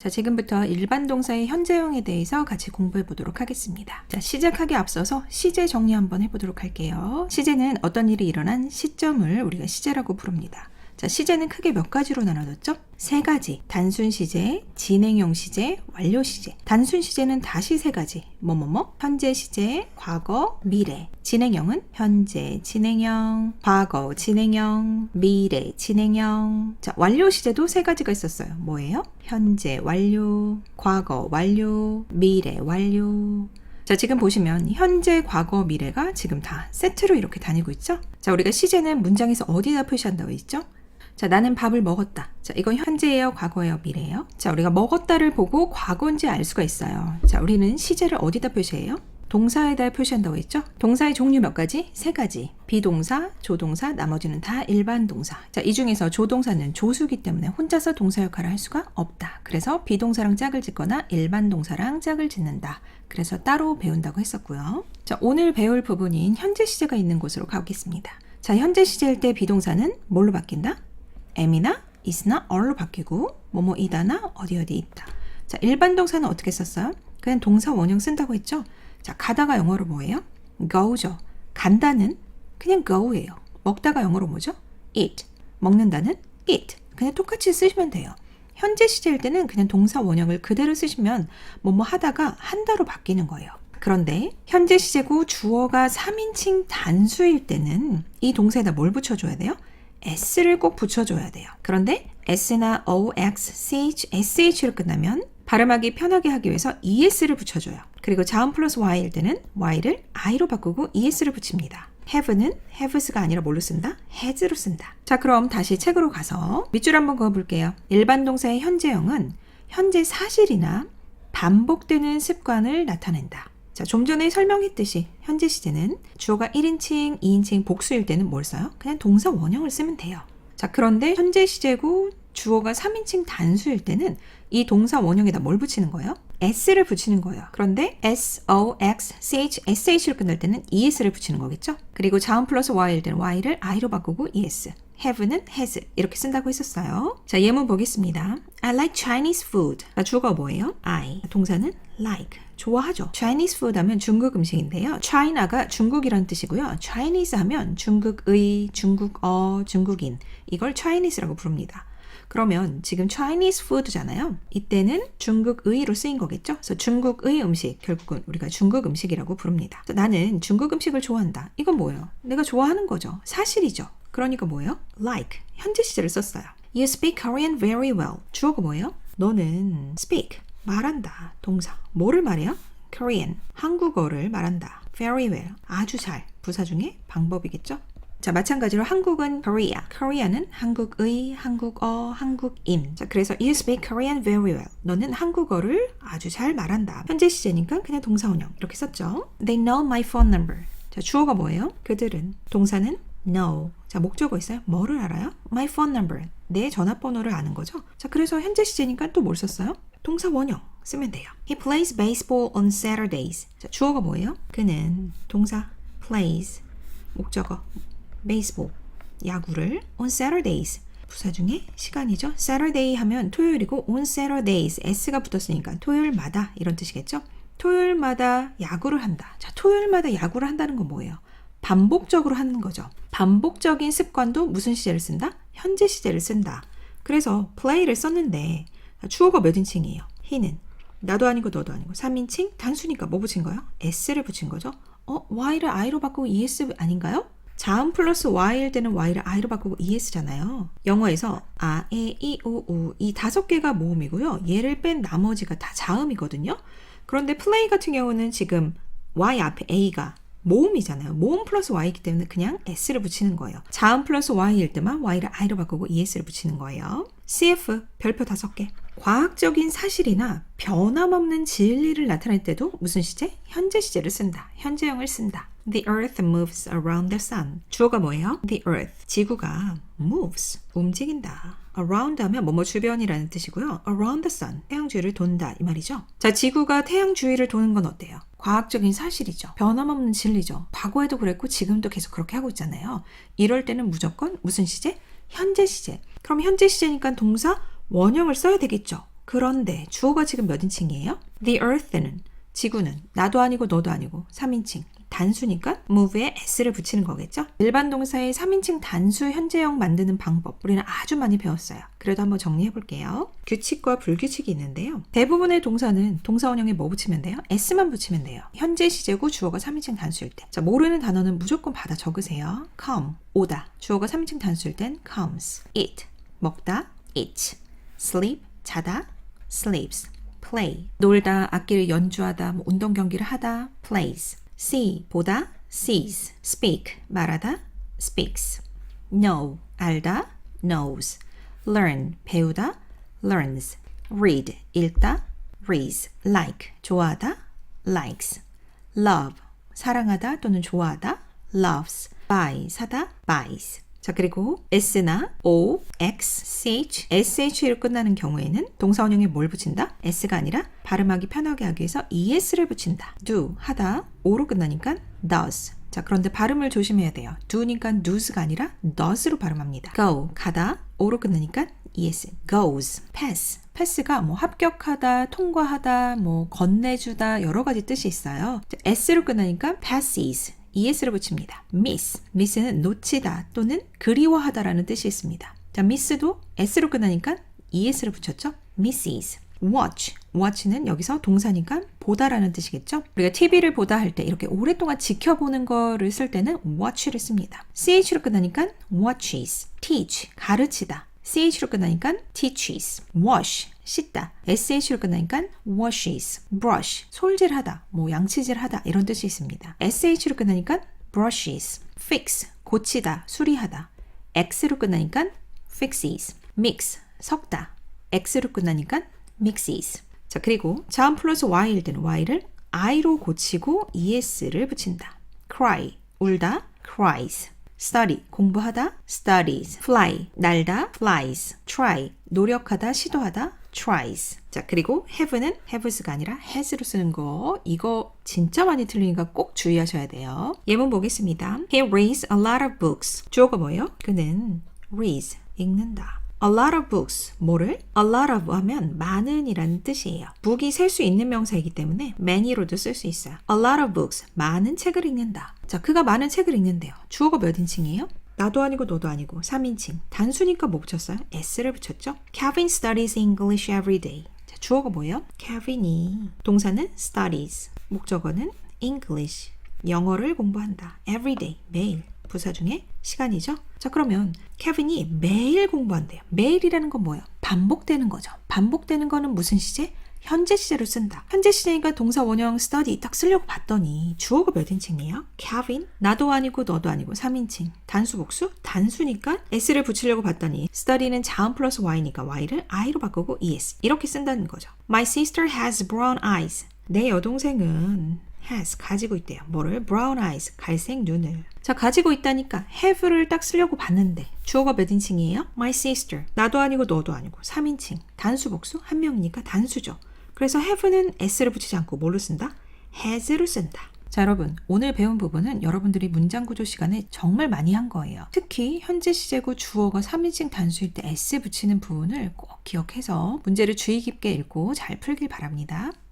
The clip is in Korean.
자, 지금부터 일반 동사의 현재형에 대해서 같이 공부해 보도록 하겠습니다. 자, 시작하기 앞서서 시제 정리 한번 해보도록 할게요. 시제는 어떤 일이 일어난 시점을 우리가 시제라고 부릅니다. 자, 시제는 크게 몇 가지로 나눠졌죠? 세 가지. 단순 시제, 진행형 시제, 완료 시제. 단순 시제는 다시 세 가지. 뭐뭐뭐? 현재 시제, 과거, 미래. 진행형은 현재 진행형, 과거 진행형, 미래 진행형. 자, 완료 시제도 세 가지가 있었어요. 뭐예요? 현재 완료, 과거 완료, 미래 완료. 자, 지금 보시면 현재, 과거, 미래가 지금 다 세트로 이렇게 다니고 있죠? 자, 우리가 시제는 문장에서 어디다 표시한다고 했죠? 자, 나는 밥을 먹었다. 자, 이건 현재예요, 과거예요, 미래예요? 자, 우리가 먹었다를 보고 과거인지 알 수가 있어요. 자, 우리는 시제를 어디다 표시해요? 동사에다 표시한다고 했죠? 동사의 종류 몇 가지? 세 가지. 비동사, 조동사, 나머지는 다 일반 동사. 자, 이 중에서 조동사는 조수기 때문에 혼자서 동사 역할을 할 수가 없다. 그래서 비동사랑 짝을 짓거나 일반 동사랑 짝을 짓는다. 그래서 따로 배운다고 했었고요. 자, 오늘 배울 부분인 현재 시제가 있는 곳으로 가보겠습니다. 자, 현재 시제일 때 비동사는 뭘로 바뀐다? Am이나 is나 are로 바뀌고 뭐뭐이다나 어디 어디 있다. 자, 일반 동사는 어떻게 썼어요? 그냥 동사 원형 쓴다고 했죠? 자, 가다가 영어로 뭐예요? go죠. 간다는 그냥 go예요. 먹다가 영어로 뭐죠? eat. 먹는다는 eat. 그냥 똑같이 쓰시면 돼요. 현재 시제일 때는 그냥 동사 원형을 그대로 쓰시면 뭐뭐 하다가 한다로 바뀌는 거예요. 그런데 현재 시제고 주어가 3인칭 단수일 때는 이 동사에다 뭘 붙여줘야 돼요? S를 꼭 붙여줘야 돼요. 그런데 s나 o, x, ch, sh로 끝나면 발음하기 편하게 하기 위해서 es를 붙여줘요. 그리고 자음 플러스 y일 때는 y를 i로 바꾸고 es를 붙입니다. have는 haves가 아니라 뭘로 쓴다? has로 쓴다. 자, 그럼 다시 책으로 가서 밑줄 한번 그어볼게요. 일반 동사의 현재형은 현재 사실이나 반복되는 습관을 나타낸다. 자, 좀 전에 설명했듯이 현재 시제는 주어가 1인칭, 2인칭 복수일 때는 뭘 써요? 그냥 동사 원형을 쓰면 돼요. 자, 그런데 현재 시제고 주어가 3인칭 단수일 때는 이 동사 원형에다 뭘 붙이는 거예요? s를 붙이는 거예요. 그런데 s, o, x, ch, sh로 끝날 때는 es를 붙이는 거겠죠? 그리고 자음 플러스 y일 때는 y를 i로 바꾸고 es. have는 has 이렇게 쓴다고 했었어요. 자, 예문 보겠습니다. I like Chinese food. 자, 주어가 뭐예요? I. 동사는 like. 좋아하죠. Chinese food 하면 중국 음식인데요. China가 중국이란 뜻이고요. Chinese 하면 중국의, 중국어, 중국인. 이걸 Chinese라고 부릅니다. 그러면 지금 Chinese food잖아요. 이때는 중국의로 쓰인 거겠죠? 그래서 중국의 음식, 결국은 우리가 중국 음식이라고 부릅니다. 나는 중국 음식을 좋아한다. 이건 뭐예요? 내가 좋아하는 거죠. 사실이죠. 그러니까 뭐예요? Like. 현재 시제를 썼어요. You speak Korean very well. 주어가 뭐예요? 너는 speak. 말한다. 동사. 뭐를 말해요? Korean. 한국어를 말한다. Very well. 아주 잘. 부사 중에 방법이겠죠? 자, 마찬가지로 한국은 Korea. Korea는 한국의, 한국어, 한국인. 자, 그래서 you speak Korean very well. 너는 한국어를 아주 잘 말한다. 현재 시제니까 그냥 동사원형 이렇게 썼죠. They know my phone number. 자, 주어가 뭐예요? 그들은. 동사는 know. 자, 목적어 있어요? 뭐를 알아요? My phone number. 내 전화번호를 아는 거죠. 자, 그래서 현재 시제니까 또 뭘 썼어요? 동사 원형 쓰면 돼요. He plays baseball on Saturdays. 자, 주어가 뭐예요? 그는 동사 plays 목적어 baseball 야구를 on Saturdays 부사 중에 시간이죠. Saturday 하면 토요일이고 on Saturdays s가 붙었으니까 토요일마다 이런 뜻이겠죠. 토요일마다 야구를 한다. 자, 토요일마다 야구를 한다는 건 뭐예요? 반복적으로 하는 거죠. 반복적인 습관도 무슨 시제를 쓴다? 현재 시제를 쓴다. 그래서 play를 썼는데 주어가 몇 인칭이에요? he는 나도 아니고 너도 아니고 3인칭 단수니까 뭐 붙인 거예요? s를 붙인 거죠. 어, y를 i로 바꾸고 es 아닌가요? 자음 플러스 y일 때는 y를 i로 바꾸고 es잖아요. 영어에서 아, 에, 이, 오, 우 이 다섯 개가 모음이고요. 얘를 뺀 나머지가 다 자음이거든요. 그런데 play 같은 경우는 지금 y 앞에 a가 모음이잖아요. 모음 플러스 y이기 때문에 그냥 s를 붙이는 거예요. 자음 플러스 y일 때만 y를 i로 바꾸고 es를 붙이는 거예요. CF 별표 다섯 개. 과학적인 사실이나 변함없는 진리를 나타낼 때도 무슨 시제? 현재 시제를 쓴다. 현재형을 쓴다. The earth moves around the sun. 주어가 뭐예요? The earth. 지구가 moves. 움직인다. around 하면 뭐뭐 주변이라는 뜻이고요. around the sun. 태양 주위를 돈다. 이 말이죠. 자, 지구가 태양 주위를 도는 건 어때요? 과학적인 사실이죠. 변함없는 진리죠. 과거에도 그랬고 지금도 계속 그렇게 하고 있잖아요. 이럴 때는 무조건 무슨 시제? 현재 시제. 그럼 현재 시제니까 동사 원형을 써야 되겠죠. 그런데 주어가 지금 몇 인칭이에요? The earth는 지구는 나도 아니고 너도 아니고 3인칭. 단수니까 move에 s를 붙이는 거겠죠? 일반 동사의 3인칭 단수 현재형 만드는 방법 우리는 아주 많이 배웠어요. 그래도 한번 정리해 볼게요. 규칙과 불규칙이 있는데요. 대부분의 동사는 동사 원형에 뭐 붙이면 돼요? s만 붙이면 돼요. 현재 시제고 주어가 3인칭 단수일 때. 자, 모르는 단어는 무조건 받아 적으세요. come 오다. 주어가 3인칭 단수일 땐 comes. eat 먹다 eats. Sleep 자다 sleeps. play 놀다 악기를 연주하다 뭐 운동 경기를 하다 plays. see 보다 sees. speak 말하다 speaks. know 알다 knows. learn 배우다 learns. read 읽다 reads. like 좋아하다 likes. love 사랑하다 또는 좋아하다 loves. buy 사다 buys. 자, 그리고 s나 o, x, ch, sh로 끝나는 경우에는 동사 원형에 뭘 붙인다? s가 아니라 발음하기 편하게 하기 위해서 es를 붙인다. do 하다 o로 끝나니까 does. 자, 그런데 발음을 조심해야 돼요. do니까 does가 아니라 does로 발음합니다. go 가다 o로 끝나니까 es goes. pass 패스가 뭐 합격하다, 통과하다, 뭐 건네주다 여러 가지 뜻이 있어요. 자, s로 끝나니까 passes. Es를 붙입니다. miss. miss는 놓치다 또는 그리워하다라는 뜻이 있습니다. 자, miss도 s로 끝나니까 es를 붙였죠. misses. watch. watch는 여기서 동사니까 보다라는 뜻이겠죠. 우리가 TV를 보다 할 때 이렇게 오랫동안 지켜보는 거를 쓸 때는 watch를 씁니다. ch로 끝나니까 watches. teach. 가르치다. ch로 끝나니까 teaches. wash. 씻다. sh로 끝나니까 washes. brush. 솔질하다. 뭐 양치질하다 이런 뜻이 있습니다. sh로 끝나니까 brushes. fix. 고치다. 수리하다. x로 끝나니까 fixes. mix. 섞다. x로 끝나니까 mixes. 자, 그리고 자음 플러스 y일 때는 y를 i로 고치고 es를 붙인다. cry. 울다. cries. study 공부하다 studies fly 날다 flies try 노력하다 시도하다 tries 자 그리고 have는 haves가 아니라 has로 쓰는 거 이거 진짜 많이 틀리니까 꼭 주의하셔야 돼요 예문 보겠습니다 he reads a lot of books 주어가 뭐예요? 그는 reads 읽는다 A lot of books. 뭐를? A lot of 하면 많은 이라는 뜻이에요. book이 셀 수 있는 명사이기 때문에 many로도 쓸 수 있어요. A lot of books. 많은 책을 읽는다. 자, 그가 많은 책을 읽는데요. 주어가 몇 인칭이에요? 나도 아니고 너도 아니고 3인칭. 단수니까 뭐 붙였어요? s를 붙였죠. Kevin studies English every day. 자, 주어가 뭐예요? Kevin이. 동사는 studies. 목적어는 English. 영어를 공부한다. every day. 매일. 부사 중에 시간이죠. 자, 그러면 케빈이 매일 공부한대요. 매일이라는 건 뭐예요? 반복되는 거죠. 반복되는 거는 무슨 시제? 현재 시제로 쓴다. 현재 시제니까 동사 원형 study 딱 쓰려고 봤더니 주어가 몇 인칭이에요? Kevin? 나도 아니고 너도 아니고 3인칭. 단수 복수? 단수니까 s를 붙이려고 봤더니 study는 자음 플러스 y니까 y를 i로 바꾸고 es. 이렇게 쓴다는 거죠. My sister has brown eyes. 내 여동생은 has 가지고 있대요. 뭐를? brown eyes 갈색 눈을. 자 가지고 있다니까 have를 딱 쓰려고 봤는데 주어가 몇 인칭이에요? my sister 나도 아니고 너도 아니고 3인칭 단수 복수 한 명이니까 단수죠. 그래서 have는 s를 붙이지 않고 뭘로 쓴다? has를 쓴다. 자 여러분 오늘 배운 부분은 여러분들이 문장 구조 시간에 정말 많이 한 거예요. 특히 현재 시제고 주어가 3인칭 단수일 때 s 붙이는 부분을 꼭 기억해서 문제를 주의 깊게 읽고 잘 풀길 바랍니다.